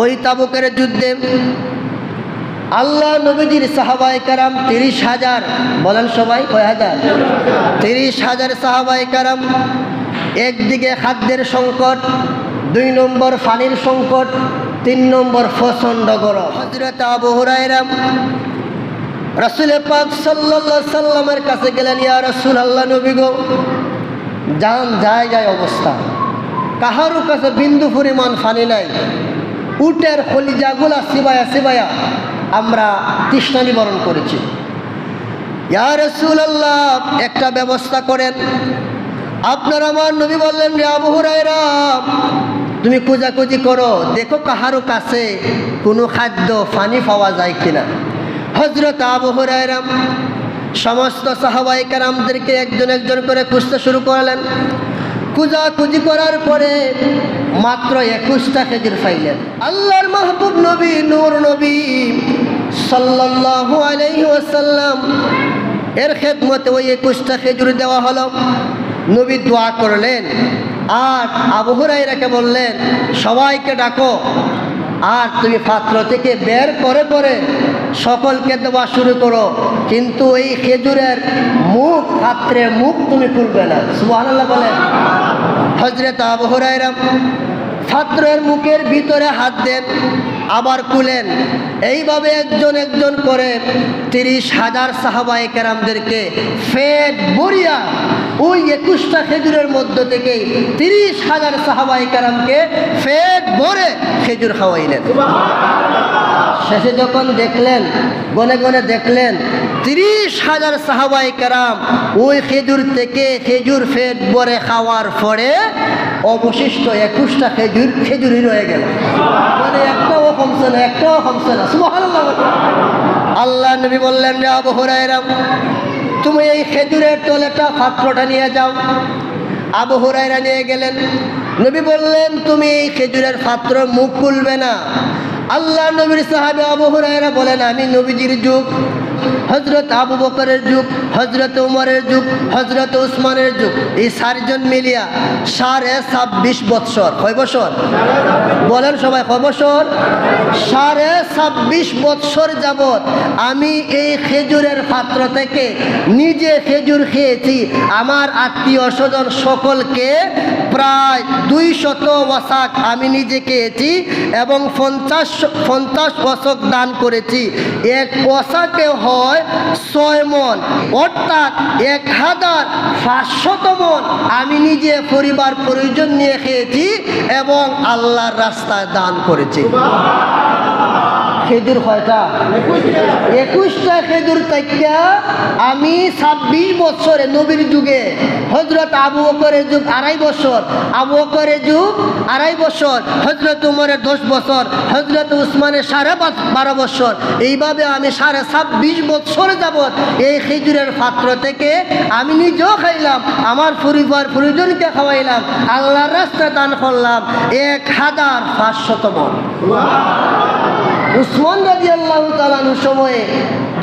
ওই তাবুকের যুদ্ধে আল্লাহ নবীজির সাহাবাই কারাম তিরিশ হাজার, বলেন সবাই কয় হাজার? তিরিশ হাজার সাহাবাই কারাম একদিকে খাদ্যের সংকট, দুই নম্বর পানির সংকট, তিন নম্বর প্রচণ্ড গরম। হজরত আবু হুরাইরাম রসুল পাক সাল্লা সাল্লামের কাছে গেলেন, ইয়া রসুল আল্লাহ নবী গো যান যায় যায় অবস্থা। কাহারও কাছে বিন্দু পরিমাণ ফানি নাই। উটের খলিজাগুলা সিবায়া সিবায়া আমরা তৃষ্ণা নিবারণ করেছি। একটা ব্যবস্থা করেন। আপনার আমার নবী বললেন, রে আবু হুরায়রা, তুমি খোঁজাখুঁজি করো, দেখো কাহারও কাছে কোনো খাদ্য ফানি পাওয়া যায় কিনা। হজরত আবু হুরায়রা সমস্ত সাহাবাই কারামদেরকে একজন একজন করে খুঁজতে শুরু করলেন। খুঁজাখুঁজি করার পরে মাত্র একুশটা খেজুর পাইলেন আল্লাহর মাহবুব নবী, নূর নবী সাল্লাল্লাহু আলাইহি ওয়াসাল্লাম এর খেদমতে ওই একুশটা খেজুর দেওয়া হলো। নবী দোয়া করলেন। আর আবু হুরাইরাকে বললেন, সবাইকে ডাকো। আর তুমি পাত্র থেকে বের করে করে সকলকে দেওয়া শুরু করো। কিন্তু এই খেজুরের মুখ পাত্রে মুখ তুমি খুলবে না। সুবহানাল্লাহ বলেন। হজরত আবু হুরাইরা ছাত্রের মুখের ভিতরে হাত দেন, আবার কুলেন এইভাবে একজন একজন করে তিরিশ হাজার সাহাবাই কেরামদেরকে ফেট বরিয়া ওই একুশটা খেজুরের মধ্য থেকে তিরিশ হাজার সাহাবাই কেরামকে ফেট ভরে খেজুর খাওয়াইলেন। শেষে যখন দেখলেন, গনে গনে দেখলেন, তিরিশ হাজার সাহাবাই কারাম ওই খেজুর থেকে খেজুর ফেট বরে খাওয়ার পরে অবশিষ্ট একুশটা খেজুর খেজুরই রয়ে গেল। মানে একটাও কমছে না, একটাও কমছে না আল্লাহ নবী বললেন রে আবু হুরায়রা, তুমি এই খেজুরের তলেটা পাত্রটা নিয়ে যাও। আবু হুরায়রা নিয়ে গেলেন। নবী বললেন, তুমি এই খেজুরের পাত্র মুখ খুলবে না আল্লাহ নবীর সাহাবে আবু বলেন, আমি নবীজির যুগ হজরত আবু বকরের যুগ হজরত উমরের যুগ হজরত উসমানের যুগ, এই চারজন মিলিয়া সাড়ে ছাব্বিশ বৎসর। কয় বছর বলেন সবাই, কয় বছর সাড়ে ছাব্বিশ বৎসর যাবৎ আমি এই খেজুরের পাত্র থেকে নিজে খেজুর খেয়েছি। আমার আত্মীয় স্বজন সকলকে প্রায় দুই শত ওয়াসাক আমি নিজে খেয়েছি এবং পঞ্চাশ পঞ্চাশ ওয়াসক দান করেছি। এক ওয়াসাকে হয় ছয় মন, অর্থাৎ এক হাজার পাঁচশত মন আমি নিজে পরিবার প্রয়োজন নিয়ে খেয়েছি এবং আল্লাহর রাস্তায় দান করেছি। খেজুর কয়টা? একুশটা খেজুর তাইকা আমি ছাব্বিশ বছরে নবীর যুগে হজরত আবু বকরের যুগ আড়াই বছর, আবু বকরের যুগ আড়াই বছর হজরত উমরের দশ বছর হজরত উসমানের সাড়ে বারো বছর। এইভাবে আমি সাড়ে ছাব্বিশ বছর যাবৎ এই খেজুরের পাত্র থেকে আমি নিজেও খাইলাম, আমার পরিবার পরিজনকে খাওয়াইলাম, আল্লাহর রাস্তা দান করলাম, এক হাজার পাঁচশত মন। উসমান রাজি আল্লাহ তালানুর সময়ে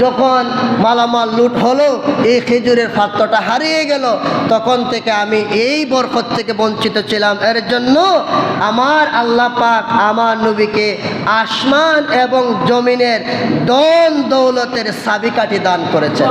যখন মালামাল লুট হলো, এই খেজুরের পাত্রটা হারিয়ে গেল, তখন থেকে আমি এই বরকত থেকে বঞ্চিত ছিলাম। এর জন্য আমার আল্লাহ পাক আমার নবীকে আসমান এবং জমিনের দন দৌলতের সাবিকাটি দান করেছেন।